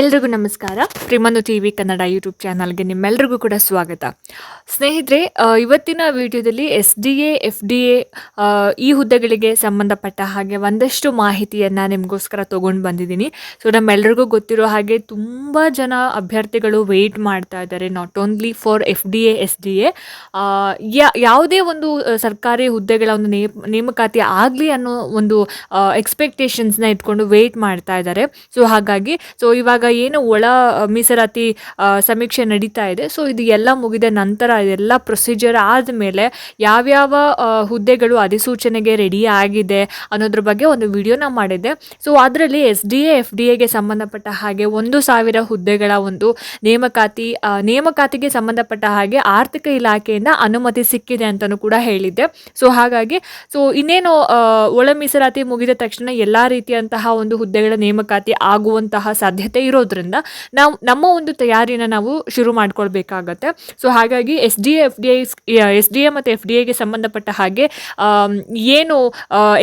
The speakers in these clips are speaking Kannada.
ಎಲ್ರಿಗೂ ನಮಸ್ಕಾರ. ಪ್ರಿಮನು ಟಿ ವಿ ಕನ್ನಡ ಯೂಟ್ಯೂಬ್ ಚಾನಲ್ಗೆ ನಿಮ್ಮೆಲ್ರಿಗೂ ಕೂಡ ಸ್ವಾಗತ. ಸ್ನೇಹಿತರೆ ಇವತ್ತಿನ ವಿಡಿಯೋದಲ್ಲಿ S D A, F D A ಈ ಹುದ್ದೆಗಳಿಗೆ ಸಂಬಂಧಪಟ್ಟ ಹಾಗೆ ಒಂದಷ್ಟು ಮಾಹಿತಿಯನ್ನು ನಿಮಗೋಸ್ಕರ ತೊಗೊಂಡು ಬಂದಿದ್ದೀನಿ. ಸೊ ನಮ್ಮೆಲ್ರಿಗೂ ಗೊತ್ತಿರೋ ಹಾಗೆ ತುಂಬ ಜನ ಅಭ್ಯರ್ಥಿಗಳು ವೆಯ್ಟ್ ಮಾಡ್ತಾ ಇದ್ದಾರೆ not only for F D A, S D A. ಯಾವುದೇ ಒಂದು ಸರ್ಕಾರಿ ಹುದ್ದೆಗಳ ಒಂದು ನೇಮ್, ನೇಮಕಾತಿ ಆಗಲಿ ಅನ್ನೋ ಒಂದು ಎಕ್ಸ್ಪೆಕ್ಟೇಷನ್ಸ್ನ ಇಟ್ಕೊಂಡು ವೆಯ್ಟ್ ಮಾಡ್ತಾ ಇದ್ದಾರೆ. ಸೊ ಹಾಗಾಗಿ ಸೊ ಇವಾಗ ಏನು ಒಳ ಮೀಸಲಾತಿ ಸಮೀಕ್ಷೆ ನಡೀತಾ ಇದೆ. ಸೊ ಇದು ಎಲ್ಲ ಮುಗಿದ ನಂತರ ಇದೆಲ್ಲ ಪ್ರೊಸೀಜರ್ ಆದಮೇಲೆ ಯಾವ್ಯಾವ ಹುದ್ದೆಗಳು ಅಧಿಸೂಚನೆಗೆ ರೆಡಿ ಆಗಿದೆ ಅನ್ನೋದ್ರ ಬಗ್ಗೆ ಒಂದು ವಿಡಿಯೋನ ಮಾಡಿದ್ದೆ. ಸೊ ಅದರಲ್ಲಿ S D A F D ಎಗೆ ಸಂಬಂಧಪಟ್ಟ ಹಾಗೆ ಒಂದು ಸಾವಿರ ಹುದ್ದೆಗಳ ಒಂದು ನೇಮಕಾತಿ ನೇಮಕಾತಿಗೆ ಸಂಬಂಧಪಟ್ಟ ಹಾಗೆ ಆರ್ಥಿಕ ಇಲಾಖೆಯಿಂದ ಅನುಮತಿ ಸಿಕ್ಕಿದೆ ಅಂತಲೂ ಕೂಡ ಹೇಳಿದ್ದೆ. ಸೊ ಹಾಗಾಗಿ ಸೊ ಇನ್ನೇನು ಒಳ ಮೀಸಲಾತಿ ಮುಗಿದ ತಕ್ಷಣ ಎಲ್ಲ ರೀತಿಯಂತಹ ಒಂದು ಹುದ್ದೆಗಳ ನೇಮಕಾತಿ ಆಗುವಂತಹ ಸಾಧ್ಯತೆ ಇರೋದ್ರಿಂದ ನಾವು ನಮ್ಮ ಒಂದು ತಯಾರಿನ ನಾವು ಶುರು ಮಾಡ್ಕೊಳ್ಬೇಕಾಗತ್ತೆ. ಸೊ ಹಾಗಾಗಿ S D F D I S D A ಮತ್ತು ಎಫ್ ಡಿ ಎಗೆ ಸಂಬಂಧಪಟ್ಟ ಹಾಗೆ ಏನು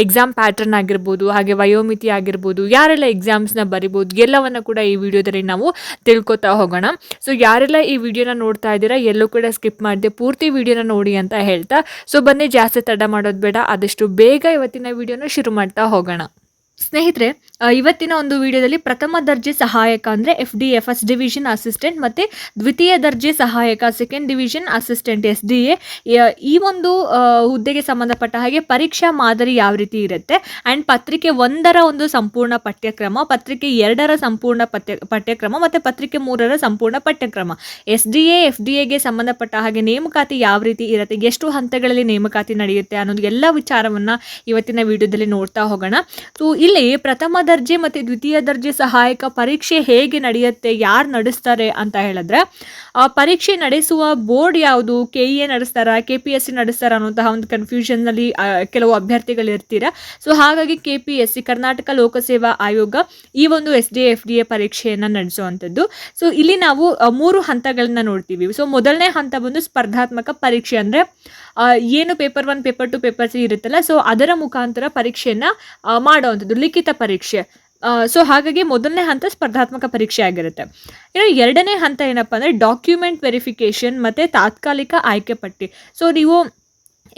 ಎಕ್ಸಾಮ್ ಪ್ಯಾಟರ್ನ್ ಆಗಿರ್ಬೋದು, ಹಾಗೆ ವಯೋಮಿತಿ ಆಗಿರ್ಬೋದು, ಯಾರೆಲ್ಲ ಎಕ್ಸಾಮ್ಸ್ನ ಬರಿಬೋದು, ಎಲ್ಲವನ್ನು ಕೂಡ ಈ ವಿಡಿಯೋದಲ್ಲಿ ನಾವು ತಿಳ್ಕೊತಾ ಹೋಗೋಣ. ಸೊ ಯಾರೆಲ್ಲ ಈ ವಿಡಿಯೋನ ನೋಡ್ತಾ ಇದ್ದೀರಾ, ಎಲ್ಲೂ ಕೂಡ ಸ್ಕಿಪ್ ಮಾಡಿದೆ ಪೂರ್ತಿ ವಿಡಿಯೋನ ನೋಡಿ ಅಂತ ಹೇಳ್ತಾ. ಸೊ ಬನ್ನಿ, ಜಾಸ್ತಿ ತಡ ಮಾಡೋದು ಬೇಡ, ಆದಷ್ಟು ಬೇಗ ಇವತ್ತಿನ ವಿಡಿಯೋನ ಶುರು ಮಾಡ್ತಾ ಹೋಗೋಣ. ಸ್ನೇಹಿತರೆ ಇವತ್ತಿನ ಒಂದು ವಿಡಿಯೋದಲ್ಲಿ ಪ್ರಥಮ ದರ್ಜೆ ಸಹಾಯಕ ಅಂದರೆ F D A first division assistant ಮತ್ತು ದ್ವಿತೀಯ ದರ್ಜೆ ಸಹಾಯಕ second division assistant S D A ಈ ಒಂದು ಹುದ್ದೆಗೆ ಸಂಬಂಧಪಟ್ಟ ಹಾಗೆ ಪರೀಕ್ಷಾ ಮಾದರಿ ಯಾವ ರೀತಿ ಇರುತ್ತೆ ಆ್ಯಂಡ್ ಪತ್ರಿಕೆ ಒಂದರ ಒಂದು ಸಂಪೂರ್ಣ ಪಠ್ಯಕ್ರಮ, ಪತ್ರಿಕೆ ಎರಡರ ಸಂಪೂರ್ಣ ಪಠ್ಯ, ಪಠ್ಯಕ್ರಮ ಮತ್ತು ಪತ್ರಿಕೆ ಮೂರರ ಸಂಪೂರ್ಣ ಪಠ್ಯಕ್ರಮ. S D A F D ಎಗೆ ಸಂಬಂಧಪಟ್ಟ ಹಾಗೆ ನೇಮಕಾತಿ ಯಾವ ರೀತಿ ಇರುತ್ತೆ, ಎಷ್ಟು ಹಂತಗಳಲ್ಲಿ ನೇಮಕಾತಿ ನಡೆಯುತ್ತೆ ಅನ್ನೋದು ಎಲ್ಲ ವಿಚಾರವನ್ನು ಇವತ್ತಿನ ವಿಡಿಯೋದಲ್ಲಿ ನೋಡ್ತಾ ಹೋಗೋಣ. ಸೊ ಇಲ್ಲಿ ಪ್ರಥಮ ದರ್ಜೆ ಮತ್ತು ದ್ವಿತೀಯ ದರ್ಜೆ ಸಹಾಯಕ ಪರೀಕ್ಷೆ ಹೇಗೆ ನಡೆಯುತ್ತೆ, ಯಾರು ನಡೆಸ್ತಾರೆ ಅಂತ ಹೇಳಿದ್ರೆ, ಆ ಪರೀಕ್ಷೆ ನಡೆಸುವ ಬೋರ್ಡ್ ಯಾವುದು, ಕೆ ಇ ಎ ನಡೆಸ್ತಾರ, ಕೆ ಪಿ ಎಸ್ ಸಿ ನಡೆಸ್ತಾರ ಅನ್ನೋಂತಹ ಒಂದು ಕನ್ಫ್ಯೂಷನ್ನಲ್ಲಿ ಕೆಲವು ಅಭ್ಯರ್ಥಿಗಳು ಇರ್ತೀರ. ಸೊ ಹಾಗಾಗಿ K P S C, Karnataka ಲೋಕಸೇವಾ ಆಯೋಗ ಈ ಒಂದು S D F D A ಪರೀಕ್ಷೆಯನ್ನು ನಡೆಸುವಂಥದ್ದು. ಸೊ ಇಲ್ಲಿ ನಾವು ಮೂರು ಹಂತಗಳನ್ನ ನೋಡ್ತೀವಿ. ಸೊ ಮೊದಲನೇ ಹಂತ ಬಂದು ಸ್ಪರ್ಧಾತ್ಮಕ ಪರೀಕ್ಷೆ ಅಂದರೆ ಏನು paper one paper two paper three ಇರುತ್ತಲ್ಲ ಸೊ ಅದರ ಮುಖಾಂತರ ಪರೀಕ್ಷೆಯನ್ನು ಮಾಡುವಂಥದ್ದು, ಲಿಖಿತ ಪರೀಕ್ಷೆ. ಸೊ ಹಾಗಾಗಿ ಮೊದಲನೇ ಹಂತ ಸ್ಪರ್ಧಾತ್ಮಕ ಪರೀಕ್ಷೆ ಆಗಿರುತ್ತೆ. ಇನ್ನು ಎರಡನೇ ಹಂತ ಏನಪ್ಪ ಅಂದರೆ ಡಾಕ್ಯುಮೆಂಟ್ ವೆರಿಫಿಕೇಷನ್ ಮತ್ತು ತಾತ್ಕಾಲಿಕ ಆಯ್ಕೆ ಪಟ್ಟಿ. ಸೊ ನೀವು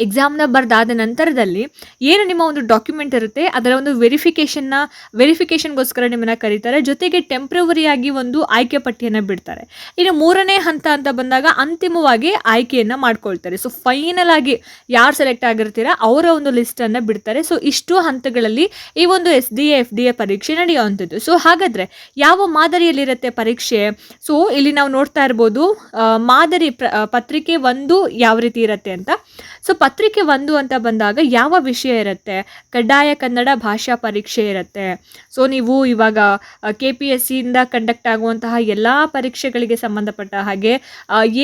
ಎಕ್ಸಾಮ್ನ ಬರೆದಾದ ನಂತರದಲ್ಲಿ ಏನು ನಿಮ್ಮ ಒಂದು ಡಾಕ್ಯುಮೆಂಟ್ ಇರುತ್ತೆ, ಅದರ ಒಂದು ವೆರಿಫಿಕೇಷನ್ನ ವೆರಿಫಿಕೇಷನ್ಗೋಸ್ಕರ ನಿಮ್ಮನ್ನು ಕರೀತಾರೆ. ಜೊತೆಗೆ ಟೆಂಪ್ರವರಿಯಾಗಿ ಒಂದು ಆಯ್ಕೆ ಪಟ್ಟಿಯನ್ನು ಬಿಡ್ತಾರೆ. ಇನ್ನು ಮೂರನೇ ಹಂತ ಅಂತ ಬಂದಾಗ ಅಂತಿಮವಾಗಿ ಆಯ್ಕೆಯನ್ನು ಮಾಡ್ಕೊಳ್ತಾರೆ. ಸೊ ಫೈನಲ್ ಆಗಿ ಯಾರು ಸೆಲೆಕ್ಟ್ ಆಗಿರ್ತೀರಾ, ಅವರ ಒಂದು ಲಿಸ್ಟನ್ನು ಬಿಡ್ತಾರೆ. ಸೊ ಇಷ್ಟು ಹಂತಗಳಲ್ಲಿ ಈ ಒಂದು S D A F D A ಪರೀಕ್ಷೆ ನಡೆಯುವಂಥದ್ದು. ಸೊ ಹಾಗಾದರೆ ಯಾವ ಮಾದರಿಯಲ್ಲಿರುತ್ತೆ ಪರೀಕ್ಷೆ? ಸೊ ಇಲ್ಲಿ ನಾವು ನೋಡ್ತಾ ಇರ್ಬೋದು ಮಾದರಿ ಪತ್ರಿಕೆ ಒಂದು ಯಾವ ರೀತಿ ಇರುತ್ತೆ ಅಂತ. ಸೊ ಪತ್ರಿಕೆ ಒಂದು ಅಂತ ಬಂದಾಗ ಯಾವ ವಿಷಯ ಇರುತ್ತೆ? ಕಡ್ಡಾಯ ಕನ್ನಡ ಭಾಷಾ ಪರೀಕ್ಷೆ ಇರುತ್ತೆ. ಸೊ ನೀವು ಇವಾಗ ಕೆ ಪಿ ಎಸ್ ಸಿಯಿಂದ ಕಂಡಕ್ಟ್ ಆಗುವಂತಹ ಎಲ್ಲ ಪರೀಕ್ಷೆಗಳಿಗೆ ಸಂಬಂಧಪಟ್ಟ ಹಾಗೆ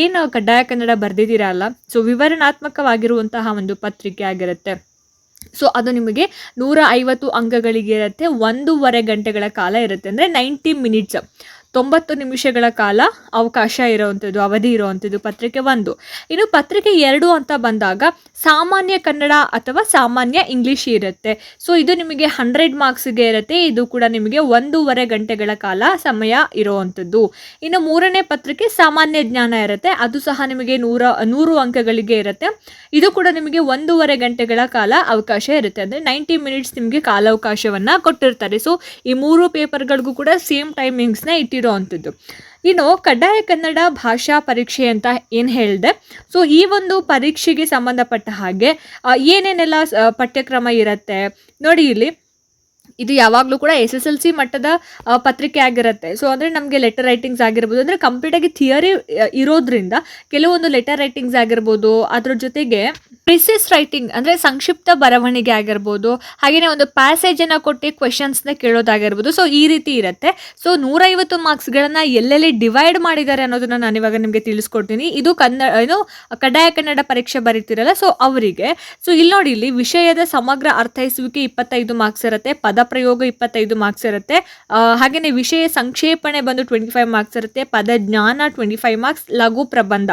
ಏನು ಕಡ್ಡಾಯ ಕನ್ನಡ ಬರೆದಿದ್ದೀರಲ್ಲ ಸೊ ವಿವರಣಾತ್ಮಕವಾಗಿರುವಂತಹ ಒಂದು ಪತ್ರಿಕೆ ಆಗಿರುತ್ತೆ. ಸೊ ಅದು ನಿಮಗೆ ನೂರ ಐವತ್ತು ಅಂಕಗಳಿಗೆ ಇರುತ್ತೆ ಒಂದೂವರೆ ಗಂಟೆಗಳ ಕಾಲ ಇರುತ್ತೆ. ಅಂದರೆ ನೈಂಟಿ ಮಿನಿಟ್ಸ್. ತೊಂಬತ್ತು ನಿಮಿಷಗಳ ಕಾಲ ಅವಕಾಶ ಇರುವಂಥದ್ದು, ಅವಧಿ ಇರುವಂಥದ್ದು ಪತ್ರಿಕೆ ಒಂದು. ಇನ್ನು ಪತ್ರಿಕೆ ಎರಡು ಅಂತ ಬಂದಾಗ ಸಾಮಾನ್ಯ ಕನ್ನಡ ಅಥವಾ ಸಾಮಾನ್ಯ ಇಂಗ್ಲೀಷ್ ಇರುತ್ತೆ. ಸೊ ಇದು ನಿಮಗೆ ಹಂಡ್ರೆಡ್ ಮಾರ್ಕ್ಸ್ಗೆ ಇರುತ್ತೆ. ಇದು ಕೂಡ ನಿಮಗೆ ಒಂದೂವರೆ ಗಂಟೆಗಳ ಕಾಲ ಸಮಯ ಇರುವಂಥದ್ದು. ಇನ್ನು ಮೂರನೇ ಪತ್ರಿಕೆ ಸಾಮಾನ್ಯ ಜ್ಞಾನ ಇರುತ್ತೆ. ಅದು ಸಹ ನಿಮಗೆ ನೂರ, ನೂರು ಅಂಕಗಳಿಗೆ ಇರುತ್ತೆ. ಇದು ಕೂಡ ನಿಮಗೆ ಒಂದೂವರೆ ಗಂಟೆಗಳ ಕಾಲ ಅವಕಾಶ ಇರುತ್ತೆ. ಅಂದರೆ ನೈಂಟಿ ಮಿನಿಟ್ಸ್ ನಿಮಗೆ ಕಾಲಾವಕಾಶವನ್ನು ಕೊಟ್ಟಿರ್ತಾರೆ. ಸೊ ಈ ಮೂರು ಪೇಪರ್ಗಳಿಗೂ ಕೂಡ ಸೇಮ್ ಟೈಮಿಂಗ್ಸ್ನ ಇಟ್ಟಿರೋವಂಥದ್ದು ಇನ್ನು ಕಡ್ಡಾಯ ಕನ್ನಡ ಭಾಷಾ ಪರೀಕ್ಷೆ ಅಂತ ಏನು ಹೇಳಿದೆ? ಸೊ ಈ ಒಂದು ಪರೀಕ್ಷೆಗೆ ಸಂಬಂಧಪಟ್ಟ ಹಾಗೆ ಏನೇನೆಲ್ಲ ಪಠ್ಯಕ್ರಮ ಇರುತ್ತೆ? ನೋಡಿ ಇಲ್ಲಿ ಇದು ಯಾವಾಗಲೂ ಕೂಡ ಎಸ್ ಎಸ್ ಎಲ್ ಸಿ ಮಟ್ಟದ ಪತ್ರಿಕೆ ಆಗಿರುತ್ತೆ. ಸೊ ಅಂದರೆ ನಮಗೆ ಲೆಟರ್ ರೈಟಿಂಗ್ಸ್ ಆಗಿರ್ಬೋದು, ಅಂದರೆ ಕಂಪ್ಲೀಟಾಗಿ ಥಿಯರಿ ಇರೋದ್ರಿಂದ ಕೆಲವೊಂದು ಲೆಟರ್ ರೈಟಿಂಗ್ಸ್ ಆಗಿರ್ಬೋದು, ಅದ್ರ ಜೊತೆಗೆ ಪ್ರಿಸಿಸ್ ರೈಟಿಂಗ್ ಅಂದರೆ ಸಂಕ್ಷಿಪ್ತ ಬರವಣಿಗೆ ಆಗಿರ್ಬೋದು ಹಾಗೆಯೇ ಒಂದು ಪ್ಯಾಸೇಜನ್ನು ಕೊಟ್ಟು ಕ್ವೆಶನ್ಸ್ನ ಕೇಳೋದಾಗಿರ್ಬೋದು ಸೊ ಈ ರೀತಿ ಇರುತ್ತೆ. ಸೊ ನೂರೈವತ್ತು ಮಾರ್ಕ್ಸ್ಗಳನ್ನು ಎಲ್ಲೆಲ್ಲಿ ಡಿವೈಡ್ ಮಾಡಿದ್ದಾರೆ ಅನ್ನೋದನ್ನು ನಾನು ಇವಾಗ ನಿಮಗೆ ತಿಳಿಸ್ಕೊಡ್ತೀನಿ. ಇದು ಕನ್ನಡ ಏನು, ಕಡ್ಡಾಯ ಕನ್ನಡ ಪರೀಕ್ಷೆ ಬರೀತಿರಲ್ಲ ಸೊ ಅವರಿಗೆ. ಸೊ ಇಲ್ಲಿ ನೋಡಿ, ಇಲ್ಲಿ ವಿಷಯದ ಸಮಗ್ರ ಅರ್ಥೈಸುವಿಕೆ ಇಪ್ಪತ್ತೈದು ಮಾರ್ಕ್ಸ್ ಇರುತ್ತೆ, ಪದ ಪ್ರಯೋಗ ಇಪ್ಪತ್ತೈದು ಮಾರ್ಕ್ಸ್ ಇರುತ್ತೆ. ಹಾಗೆಯೇ ವಿಷಯ ಸಂಕ್ಷೇಪಣೆ ಬಂದು ಟ್ವೆಂಟಿ ಫೈವ್ ಮಾರ್ಕ್ಸ್ ಇರುತ್ತೆ. ಪದ ಜ್ಞಾನ ಟ್ವೆಂಟಿ ಫೈವ್ ಮಾರ್ಕ್ಸ್ ಲಘು ಪ್ರಬಂಧ.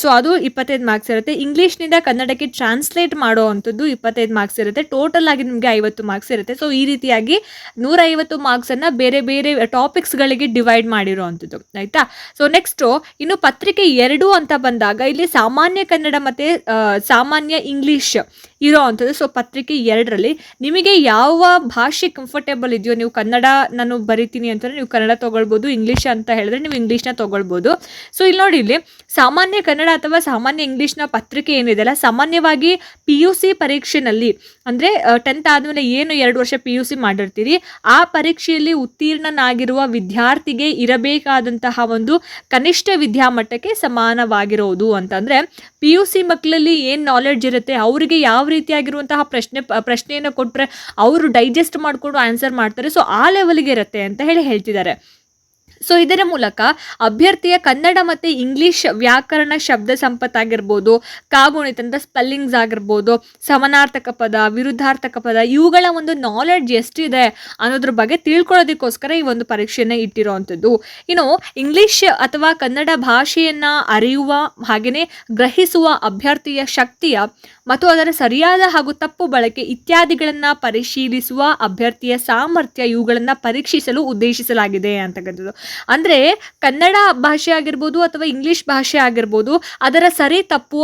ಸೊ ಅದು ಇಪ್ಪತ್ತೈದು ಮಾರ್ಕ್ಸ್ ಇರುತ್ತೆ. ಇಂಗ್ಲೀಷ್ನಿಂದ ಕನ್ನಡಕ್ಕೆ ಟ್ರಾನ್ಸ್ಲೇಟ್ ಮಾಡೋ ಅಂಥದ್ದು ಇಪ್ಪತ್ತೈದು ಮಾರ್ಕ್ಸ್ ಇರುತ್ತೆ. ಟೋಟಲ್ ಆಗಿ ನಿಮಗೆ ಐವತ್ತು ಮಾರ್ಕ್ಸ್ ಇರುತ್ತೆ. ಸೊ ಈ ರೀತಿಯಾಗಿ ನೂರೈವತ್ತು ಮಾರ್ಕ್ಸನ್ನು ಬೇರೆ ಬೇರೆ ಟಾಪಿಕ್ಸ್ಗಳಿಗೆ ಡಿವೈಡ್ ಮಾಡಿರೋ ಅಂಥದ್ದು. ಆಯಿತಾ? ಸೊ ನೆಕ್ಸ್ಟು ಇನ್ನು ಪತ್ರಿಕೆ ಎರಡು ಅಂತ ಬಂದಾಗ ಇಲ್ಲಿ ಸಾಮಾನ್ಯ ಕನ್ನಡ ಮತ್ತು ಸಾಮಾನ್ಯ ಇಂಗ್ಲೀಷ್ ಇರೋ ಅಂಥದ್ದು. ಸೊ ಪತ್ರಿಕೆ ಎರಡರಲ್ಲಿ ನಿಮಗೆ ಯಾವ ಭಾಷೆ ಕಂಫರ್ಟೇಬಲ್ ಇದೆಯೋ, ನೀವು ಕನ್ನಡ ನಾನು ಬರಿತೀನಿ ಅಂತಂದರೆ ನೀವು ಕನ್ನಡ ತೊಗೊಳ್ಬೋದು ಇಂಗ್ಲೀಷ್ ಅಂತ ಹೇಳಿದ್ರೆ ನೀವು ಇಂಗ್ಲೀಷ್ನ ತೊಗೊಳ್ಬೋದು. ಸೊ ಇಲ್ಲಿ ನೋಡಿ ಇಲ್ಲಿ ಸಾಮಾನ್ಯ ಕನ್ನಡ ಅಥವಾ ಸಾಮಾನ್ಯ ಇಂಗ್ಲೀಷ್ನ ಪತ್ರಿಕೆ ಏನಿದೆಯಲ್ಲ ಸಾಮಾನ್ಯವಾಗಿ ಪಿ ಯು ಸಿ ಪರೀಕ್ಷೆನಲ್ಲಿ, ಅಂದರೆ ಟೆಂತ್ ಆದಮೇಲೆ ಏನು ಎರಡು ವರ್ಷ ಪಿ ಯು ಸಿ ಮಾಡಿರ್ತೀರಿ, ಆ ಪರೀಕ್ಷೆಯಲ್ಲಿ ಉತ್ತೀರ್ಣನಾಗಿರುವ ವಿದ್ಯಾರ್ಥಿಗೆ ಇರಬೇಕಾದಂತಹ ಒಂದು ಕನಿಷ್ಠ ವಿದ್ಯಾಮಟ್ಟಕ್ಕೆ ಸಮಾನವಾಗಿರೋದು ಅಂತಂದರೆ ಪಿ ಯು ಸಿ ಮಕ್ಕಳಲ್ಲಿ ಏನು ನಾಲೆಡ್ಜ್ ಇರುತ್ತೆ, ಅವರಿಗೆ ಯಾವ ರೀತಿಯಾಗಿರುವಂತಹ ಪ್ರಶ್ನೆ ಪ್ರಶ್ನೆಯನ್ನು ಕೊಟ್ಟರೆ ಅವರು ಡೈಜೆಸ್ಟ್ ಮಾಡಿಕೊಂಡು ಆನ್ಸರ್ ಮಾಡ್ತಾರೆ. ಸೊ ಆ ಲೆವೆಲ್ಗೆ ಇರುತ್ತೆ ಅಂತ ಹೇಳಿ ಹೇಳ್ತಿದ್ದಾರೆ. ಸೊ ಇದರ ಮೂಲಕ ಅಭ್ಯರ್ಥಿಯ ಕನ್ನಡ ಮತ್ತು ಇಂಗ್ಲಿಷ್ ವ್ಯಾಕರಣ ಶಬ್ದ ಸಂಪತ್ತಾಗಿರ್ಬೋದು, ಕಾಗುಣಿತಂದ ಸ್ಪೆಲ್ಲಿಂಗ್ಸ್ ಆಗಿರ್ಬೋದು, ಸಮನಾರ್ಥಕ ಪದ, ವಿರುದ್ಧಾರ್ಥಕ ಪದ, ಇವುಗಳ ಒಂದು ನಾಲೆಡ್ಜ್ ಎಷ್ಟಿದೆ ಅನ್ನೋದ್ರ ಬಗ್ಗೆ ತಿಳ್ಕೊಳ್ಳೋದಕ್ಕೋಸ್ಕರ ಈ ಒಂದು ಪರೀಕ್ಷೆಯನ್ನು ಇಟ್ಟಿರೋವಂಥದ್ದು ಇನ್ನು ಇಂಗ್ಲಿಷ್ ಅಥವಾ ಕನ್ನಡ ಭಾಷೆಯನ್ನು ಅರಿಯುವ ಹಾಗೆಯೇ ಗ್ರಹಿಸುವ ಅಭ್ಯರ್ಥಿಯ ಶಕ್ತಿಯ ಮತ್ತು ಅದರ ಸರಿಯಾದ ಹಾಗೂ ತಪ್ಪು ಬಳಕೆ ಇತ್ಯಾದಿಗಳನ್ನು ಪರಿಶೀಲಿಸುವ ಅಭ್ಯರ್ಥಿಯ ಸಾಮರ್ಥ್ಯ ಇವುಗಳನ್ನು ಪರೀಕ್ಷಿಸಲು ಉದ್ದೇಶಿಸಲಾಗಿದೆ ಅಂತಕ್ಕಂಥದ್ದು ಅಂದರೆ ಕನ್ನಡ ಭಾಷೆ ಆಗಿರ್ಬೋದು ಅಥವಾ ಇಂಗ್ಲೀಷ್ ಭಾಷೆ ಆಗಿರ್ಬೋದು ಅದರ ಸರಿ ತಪ್ಪು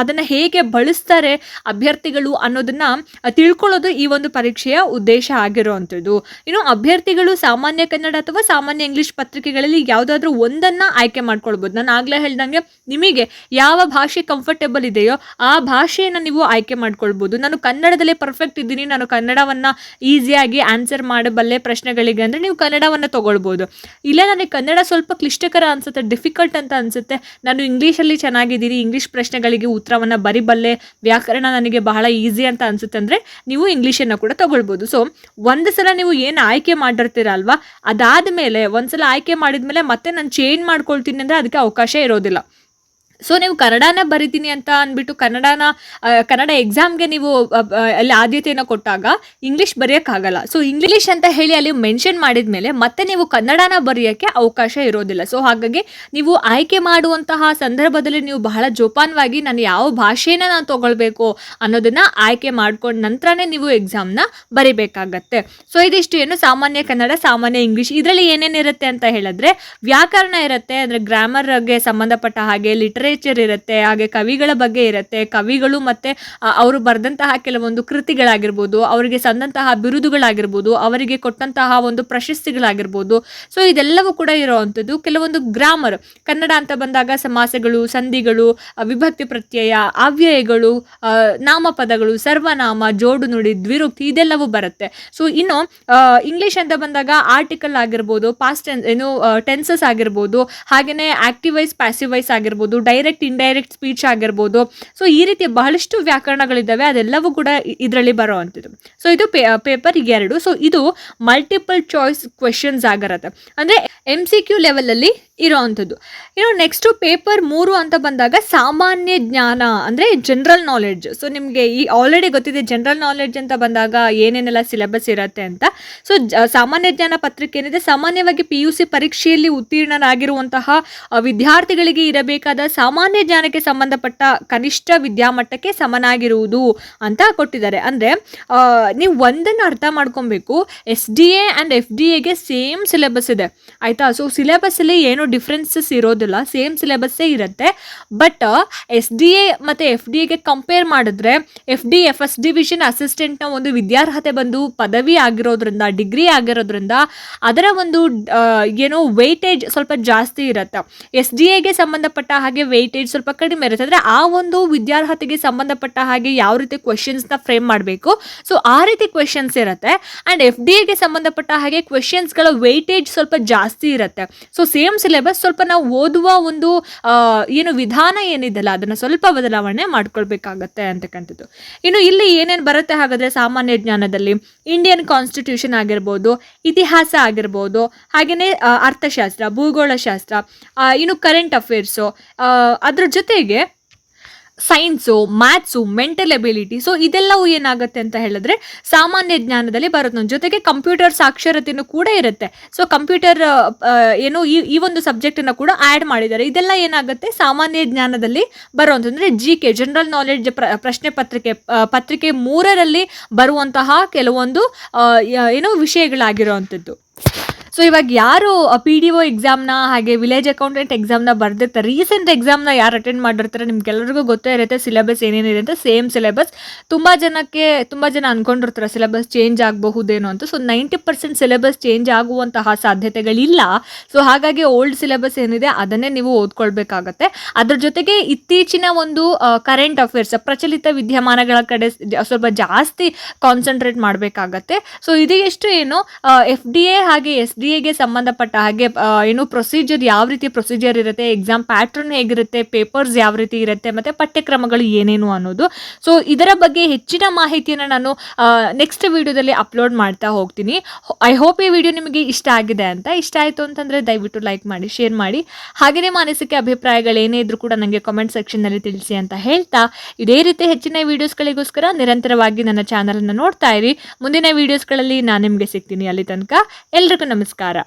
ಅದನ್ನು ಹೇಗೆ ಬಳಸ್ತಾರೆ ಅಭ್ಯರ್ಥಿಗಳು ಅನ್ನೋದನ್ನು ತಿಳ್ಕೊಳ್ಳೋದು ಈ ಒಂದು ಪರೀಕ್ಷೆಯ ಉದ್ದೇಶ ಆಗಿರುವಂಥದ್ದು. ಇನ್ನು ಅಭ್ಯರ್ಥಿಗಳು ಸಾಮಾನ್ಯ ಕನ್ನಡ ಅಥವಾ ಸಾಮಾನ್ಯ ಇಂಗ್ಲೀಷ್ ಪತ್ರಿಕೆಗಳಲ್ಲಿ ಯಾವುದಾದ್ರೂ ಒಂದನ್ನು ಆಯ್ಕೆ ಮಾಡ್ಕೊಳ್ಬೋದು. ನಾನು ಆಗಲೇ ಹೇಳ್ದಂಗೆ ನಿಮಗೆ ಯಾವ ಭಾಷೆ ಕಂಫರ್ಟೇಬಲ್ ಇದೆಯೋ ಆ ಭಾಷೆಯನ್ನು ನೀವು ಆಯ್ಕೆ ಮಾಡ್ಕೊಳ್ಬೋದು. ನಾನು ಕನ್ನಡದಲ್ಲೇ ಪರ್ಫೆಕ್ಟ್ ಇದ್ದೀನಿ. ನಾನು ಕನ್ನಡವನ್ನು ಈಸಿಯಾಗಿ ಆನ್ಸರ್ ಮಾಡಬಲ್ಲೆ ಪ್ರಶ್ನೆಗಳಿಗೆ ಅಂದರೆ ನೀವು ಕನ್ನಡವನ್ನು ತೊಗೊಳ್ಬೋದು. ಇಲ್ಲ, ನನಗೆ ಕನ್ನಡ ಸ್ವಲ್ಪ ಕ್ಲಿಷ್ಟಕರ ಅನಿಸುತ್ತೆ ಡಿಫಿಕಲ್ಟ್ ಅಂತ ಅನಿಸುತ್ತೆ. ನಾನು ಇಂಗ್ಲೀಷಲ್ಲಿ ಚೆನ್ನಾಗಿದ್ದೀನಿ. ಇಂಗ್ಲೀಷ್ ಪ್ರಶ್ನೆಗಳಿಗೆ ಉತ್ತರವನ್ನು ಬರಿಬಲ್ಲೆ, ವ್ಯಾಕರಣ ನನಗೆ ಬಹಳ ಈಸಿ ಅಂತ ಅನಿಸುತ್ತೆ ಅಂದರೆ ನೀವು ಇಂಗ್ಲೀಷನ್ನು ಕೂಡ ತೊಗೊಳ್ಬೋದು. ಸೊ ಒಂದು ಸಲ ನೀವು ಏನು ಆಯ್ಕೆ ಮಾಡಿರ್ತೀರಲ್ವ ಅದಾದ ಮೇಲೆ ಒಂದು ಸಲ ಆಯ್ಕೆ ಮಾಡಿದ ಮೇಲೆ ಮತ್ತೆ ನಾನು ಚೇಂಜ್ ಮಾಡ್ಕೊಳ್ತೀನಿ ಅಂದರೆ ಅದಕ್ಕೆ ಅವಕಾಶ ಇರೋದಿಲ್ಲ. ಸೊ ನೀವು ಕನ್ನಡನ ಬರಿತೀನಿ ಅಂತ ಅಂದ್ಬಿಟ್ಟು ಕನ್ನಡನ ಕನ್ನಡ ಎಕ್ಸಾಮ್ಗೆ ನೀವು ಅಲ್ಲಿ ಆದ್ಯತೆಯನ್ನು ಕೊಟ್ಟಾಗ ಇಂಗ್ಲೀಷ್ ಬರೆಯೋಕ್ಕಾಗಲ್ಲ. ಸೊ ಇಂಗ್ಲೀಷ್ ಅಂತ ಹೇಳಿ ಅಲ್ಲಿ ಮೆನ್ಷನ್ ಮಾಡಿದ ಮೇಲೆ ಮತ್ತೆ ನೀವು ಕನ್ನಡನ ಬರೆಯೋಕ್ಕೆ ಅವಕಾಶ ಇರೋದಿಲ್ಲ. ಸೊ ಹಾಗಾಗಿ ನೀವು ಆಯ್ಕೆ ಮಾಡುವಂತಹ ಸಂದರ್ಭದಲ್ಲಿ ನೀವು ಬಹಳ ಜೋಪಾನವಾಗಿ ನಾನು ಯಾವ ಭಾಷೆನ ನಾನು ತೊಗೊಳ್ಬೇಕು ಅನ್ನೋದನ್ನ ಆಯ್ಕೆ ಮಾಡ್ಕೊಂಡ ನಂತರನೇ ನೀವು ಎಕ್ಸಾಮ್ನ ಬರಿಬೇಕಾಗತ್ತೆ. ಸೊ ಇದಿಷ್ಟು ಏನು ಸಾಮಾನ್ಯ ಕನ್ನಡ, ಸಾಮಾನ್ಯ ಇಂಗ್ಲೀಷ್ ಇದರಲ್ಲಿ ಏನೇನಿರುತ್ತೆ ಅಂತ ಹೇಳಿದ್ರೆ ವ್ಯಾಕರಣ ಇರುತ್ತೆ, ಅಂದರೆ ಗ್ರಾಮರ್ಗೆ ಸಂಬಂಧಪಟ್ಟ ಹಾಗೆ ಲಿಟರೇಚರ್ ಇರುತ್ತೆ, ಹಾಗೆ ಕವಿಗಳ ಬಗ್ಗೆ ಇರುತ್ತೆ. ಕವಿಗಳು ಮತ್ತು ಅವರು ಬರೆದಂತಹ ಕೆಲವೊಂದು ಕೃತಿಗಳಾಗಿರ್ಬೋದು, ಅವರಿಗೆ ಸಂದಂತಹ ಬಿರುದುಗಳಾಗಿರ್ಬೋದು, ಅವರಿಗೆ ಕೊಟ್ಟಂತಹ ಒಂದು ಪ್ರಶಸ್ತಿಗಳಾಗಿರ್ಬೋದು. ಸೊ ಇದೆಲ್ಲವೂ ಕೂಡ ಇರುವಂಥದ್ದು. ಕೆಲವೊಂದು ಗ್ರಾಮರ್ ಕನ್ನಡ ಅಂತ ಬಂದಾಗ ಸಮಾಸಗಳು, ಸಂಧಿಗಳು ವಿಭಕ್ತಿ ಪ್ರತ್ಯಯ, ಅವ್ಯಯಗಳು ನಾಮಪದಗಳು, ಸರ್ವನಾಮ, ಜೋಡು ನುಡಿ, ದ್ವಿರುಕ್ತಿ, ಇದೆಲ್ಲವೂ ಬರುತ್ತೆ. ಸೊ ಇನ್ನು ಇಂಗ್ಲಿಷ್ ಅಂತ ಬಂದಾಗ ಆರ್ಟಿಕಲ್ ಆಗಿರ್ಬೋದು ಪಾಸ್ಟ್ ಏನು ಟೆನ್ಸಸ್ ಆಗಿರ್ಬೋದು ಹಾಗೆಯೇ ಆಕ್ಟಿವೈಸ್ ಪ್ಯಾಸಿವೈಸ್ ಆಗಿರ್ಬೋದು ಡೈರೆಕ್ಟ್ ಇಂಡೈರೆಕ್ಟ್ ಸ್ಪೀಚ್ ಆಗಿರ್ಬೋದು. ಸೊ ಈ ರೀತಿ ಬಹಳಷ್ಟು ವ್ಯಾಕರಣಗಳಿದ್ದಾವೆ. ಅದೆಲ್ಲವೂ ಕೂಡ ಇದರಲ್ಲಿ ಬರೋವಂಥದ್ದು ಸೊ ಇದು ಪೇಪರ್ ಎರಡು ಸೊ ಇದು ಮಲ್ಟಿಪಲ್ ಚಾಯ್ಸ್ ಕ್ವೆಶನ್ಸ್ ಆಗಿರುತ್ತೆ. ಅಂದರೆ ಎಂ ಸಿ ಕ್ಯೂ ಲೆವೆಲಲ್ಲಿ ಇರೋವಂಥದ್ದು. ಇನ್ನು ನೆಕ್ಸ್ಟು ಪೇಪರ್ ಮೂರು ಅಂತ ಬಂದಾಗ ಸಾಮಾನ್ಯ ಜ್ಞಾನ ಅಂದರೆ ಜನರಲ್ ನಾಲೆಡ್ಜ್ ಸೊ ನಿಮಗೆ ಈ ಆಲ್ರೆಡಿ ಗೊತ್ತಿದೆ ಜನರಲ್ ನಾಲೆಡ್ಜ್ ಅಂತ ಬಂದಾಗ ಏನೇನೆಲ್ಲ ಸಿಲೆಬಸ್ ಇರುತ್ತೆ ಅಂತ. ಸೊ ಸಾಮಾನ್ಯ ಜ್ಞಾನ ಪತ್ರಿಕೆ ಏನಿದೆ, ಸಾಮಾನ್ಯವಾಗಿ ಪಿ ಯು ಸಿ ಪರೀಕ್ಷೆಯಲ್ಲಿ ಉತ್ತೀರ್ಣರಾಗಿರುವಂತಹ ವಿದ್ಯಾರ್ಥಿಗಳಿಗೆ ಇರಬೇಕಾದ ಸಾಮಾನ್ಯ ಜ್ಞಾನಕ್ಕೆ ಸಂಬಂಧಪಟ್ಟ ಕನಿಷ್ಠ ವಿದ್ಯಾಮಟ್ಟಕ್ಕೆ ಸಮನಾಗಿರುವುದು ಅಂತ ಕೊಟ್ಟಿದ್ದಾರೆ. ಅಂದರೆ ನೀವು ಒಂದನ್ನು ಅರ್ಥ ಮಾಡ್ಕೊಬೇಕು. S D A and F D ಎಗೆ ಸೇಮ್ ಸಿಲೆಬಸ್ ಇದೆ. ಆಯಿತಾ? ಸೊ ಸಿಲೆಬಸ್ಸಲ್ಲಿ ಏನೂ ಡಿಫ್ರೆನ್ಸಸ್ ಇರೋದಿಲ್ಲ ಸೇಮ್ ಸಿಲೆಬಸ್ಸೇ ಇರುತ್ತೆ. ಬಟ್ ಎಸ್ ಡಿ ಎ ಮತ್ತು ಎಫ್ ಡಿ ಎಗೆ ಕಂಪೇರ್ ಮಾಡಿದ್ರೆ F D F S division ಅಸಿಸ್ಟೆಂಟ್ನ ಒಂದು ವಿದ್ಯಾರ್ಹತೆ ಬಂದು ಪದವಿ ಆಗಿರೋದ್ರಿಂದ ಡಿಗ್ರಿ ಆಗಿರೋದ್ರಿಂದ ಅದರ ಒಂದು ಏನೋ ವೆಯ್ಟೇಜ್ ಸ್ವಲ್ಪ ಜಾಸ್ತಿ ಇರುತ್ತೆ. ಎಸ್ ಡಿ ಎಗೆ ಸಂಬಂಧಪಟ್ಟ ಹಾಗೆ ವೆಯ್ಟೇಜ್ ಸ್ವಲ್ಪ ಕಡಿಮೆ ಇರುತ್ತೆ. ಅಂದರೆ ಆ ಒಂದು ವಿದ್ಯಾರ್ಹತೆಗೆ ಸಂಬಂಧಪಟ್ಟ ಹಾಗೆ ಯಾವ ರೀತಿ ಕ್ವೆಶನ್ಸ್ನ ಫ್ರೇಮ್ ಮಾಡಬೇಕು. ಸೊ ಆ ರೀತಿ ಕ್ವೆಶನ್ಸ್ ಇರುತ್ತೆ. ಆ್ಯಂಡ್ ಎಫ್ ಡಿ ಎಗೆ ಸಂಬಂಧಪಟ್ಟ ಹಾಗೆ ಕ್ವೆಶನ್ಸ್ಗಳ ವೆಯ್ಟೇಜ್ ಸ್ವಲ್ಪ ಜಾಸ್ತಿ ಇರುತ್ತೆ. ಸೊ ಸೇಮ್ ಸಿಲೆಬಸ್ ಸ್ವಲ್ಪ ನಾವು ಓದುವ ಒಂದು ಏನು ವಿಧಾನ ಏನಿದೆಯಲ್ಲ ಅದನ್ನು ಸ್ವಲ್ಪ ಬದಲಾವಣೆ ಮಾಡ್ಕೊಳ್ಬೇಕಾಗತ್ತೆ ಅಂತಕ್ಕಂಥದ್ದು. ಇನ್ನು ಇಲ್ಲಿ ಏನೇನು ಬರುತ್ತೆ ಹಾಗಾದರೆ ಸಾಮಾನ್ಯ ಜ್ಞಾನದಲ್ಲಿ? ಇಂಡಿಯನ್ ಕಾನ್ಸ್ಟಿಟ್ಯೂಷನ್ ಆಗಿರ್ಬೋದು, ಇತಿಹಾಸ ಆಗಿರ್ಬೋದು ಹಾಗೆಯೇ ಅರ್ಥಶಾಸ್ತ್ರ, ಭೂಗೋಳಶಾಸ್ತ್ರ ಇನ್ನು ಕರೆಂಟ್ ಅಫೇರ್ಸು ಅದ್ರ ಜೊತೆಗೆ science maths mental ability so ಇದೆಲ್ಲವೂ ಏನಾಗುತ್ತೆ ಅಂತ ಹೇಳಿದ್ರೆ ಸಾಮಾನ್ಯ ಜ್ಞಾನದಲ್ಲಿ ಬರುತ್ತೆ ಜೊತೆಗೆ ಕಂಪ್ಯೂಟರ್ ಸಾಕ್ಷರತೆಯೂ ಕೂಡ ಇರುತ್ತೆ. ಸೊ ಕಂಪ್ಯೂಟರ್ ಏನು ಈ ಈ ಒಂದು ಸಬ್ಜೆಕ್ಟನ್ನು ಕೂಡ ಆ್ಯಡ್ ಮಾಡಿದ್ದಾರೆ. ಇದೆಲ್ಲ ಏನಾಗುತ್ತೆ? ಸಾಮಾನ್ಯ ಜ್ಞಾನದಲ್ಲಿ ಬರುವಂಥದ್ದು. ಜಿ ಕೆ ಜನರಲ್ ನಾಲೆಡ್ಜ್ ಪ್ರಶ್ನೆ ಪತ್ರಿಕೆ ಪತ್ರಿಕೆ ಮೂರರಲ್ಲಿ ಬರುವಂತಹ ಕೆಲವೊಂದು ಏನು ವಿಷಯಗಳಾಗಿರುವಂಥದ್ದು. ಸೊ ಇವಾಗ ಯಾರು ಪಿ ಡಿ ಒ ಎಕ್ಸಾಮ್ನ ಹಾಗೆ ವಿಲೇಜ್ ಅಕೌಂಟೆಂಟ್ ಎಕ್ಸಾಮ್ನ ಬರ್ದಿರ್ತಾರೆ? ರೀಸೆಂಟ್ ಎಕ್ಸಾಮ್ನ ಯಾರು ಅಟೆಂಡ್ ಮಾಡಿರ್ತಾರೆ ನಿಮ್ಗೆಲ್ಲರಿಗೂ ಗೊತ್ತೇ ಇರುತ್ತೆ ಸಿಲೆಬಸ್ ಏನೇನಿದೆ ಅಂತ ಸೇಮ್ ಸಿಲೆಬಸ್ ತುಂಬ ಜನಕ್ಕೆ, ತುಂಬ ಜನ ಅಂದ್ಕೊಂಡಿರ್ತಾರೆ ಸಿಲೆಬಸ್ ಚೇಂಜ್ ಆಗಬಹುದೇನೋ ಅಂತ. So ninety percent syllabus change ಆಗುವಂತಹ ಸಾಧ್ಯತೆಗಳಿಲ್ಲ. ಸೊ ಹಾಗಾಗಿ ಓಲ್ಡ್ ಸಿಲೆಬಸ್ ಏನಿದೆ ಅದನ್ನೇ ನೀವು ಓದ್ಕೊಳ್ಬೇಕಾಗತ್ತೆ. ಅದ್ರ ಜೊತೆಗೆ ಇತ್ತೀಚಿನ ಒಂದು ಕರೆಂಟ್ ಅಫೇರ್ಸ್ ಪ್ರಚಲಿತ ವಿದ್ಯಮಾನಗಳ ಕಡೆ ಸ್ವಲ್ಪ ಜಾಸ್ತಿ ಕಾನ್ಸಂಟ್ರೇಟ್ ಮಾಡಬೇಕಾಗತ್ತೆ. ಸೊ ಇದೆಷ್ಟು ಏನು ಎಫ್ ಡಿ ಎ ಹಾಗೆ ಎಸ್ ಡಿ ಎಗೆ ಸಂಬಂಧಪಟ್ಟ ಹಾಗೆ ಏನು ಪ್ರೊಸೀಜರ್ ಯಾವ ರೀತಿ ಪ್ರೊಸೀಜರ್ ಇರುತ್ತೆ ಎಕ್ಸಾಮ್ ಪ್ಯಾಟ್ರನ್ ಹೇಗಿರುತ್ತೆ ಪೇಪರ್ಸ್ ಯಾವ ರೀತಿ ಇರುತ್ತೆ, ಮತ್ತೆ ಪಠ್ಯಕ್ರಮಗಳು ಏನೇನು ಅನ್ನೋದು. ಸೊ ಇದರ ಬಗ್ಗೆ ಹೆಚ್ಚಿನ ಮಾಹಿತಿಯನ್ನು ನಾನು ನೆಕ್ಸ್ಟ್ ವಿಡಿಯೋದಲ್ಲಿ ಅಪ್ಲೋಡ್ ಮಾಡ್ತಾ ಹೋಗ್ತೀನಿ. ಐ ಹೋಪ್ ಈ ವಿಡಿಯೋ ನಿಮಗೆ ಇಷ್ಟ ಆಗಿದೆ ಅಂತ. ಇಷ್ಟ ಆಯಿತು ಅಂತಂದರೆ ದಯವಿಟ್ಟು ಲೈಕ್ ಮಾಡಿ ಶೇರ್ ಮಾಡಿ. ಹಾಗೆಯೇ ಮಾನಸಿಕ ಅನಿಸಿಕೆ ಅಭಿಪ್ರಾಯಗಳು ಏನೇ ಇದ್ರೂ ಕೂಡ ನನಗೆ ಕಾಮೆಂಟ್ ಸೆಕ್ಷನ್ನಲ್ಲಿ ತಿಳಿಸಿ ಅಂತ ಹೇಳ್ತಾ. ಇದೇ ರೀತಿ ಹೆಚ್ಚಿನ ವೀಡಿಯೋಸ್ಗಳಿಗೋಸ್ಕರ ನಿರಂತರವಾಗಿ ನನ್ನ ಚಾನಲನ್ನು ನೋಡ್ತಾ ಇರಿ. ಮುಂದಿನ ವೀಡಿಯೋಸ್ಗಳಲ್ಲಿ ನಾನು ನಿಮಗೆ ಸಿಗ್ತೀನಿ ಅಲ್ಲಿ ತನಕ. ಎಲ್ರಿಗೂ ನಮಸ್ಕಾರ.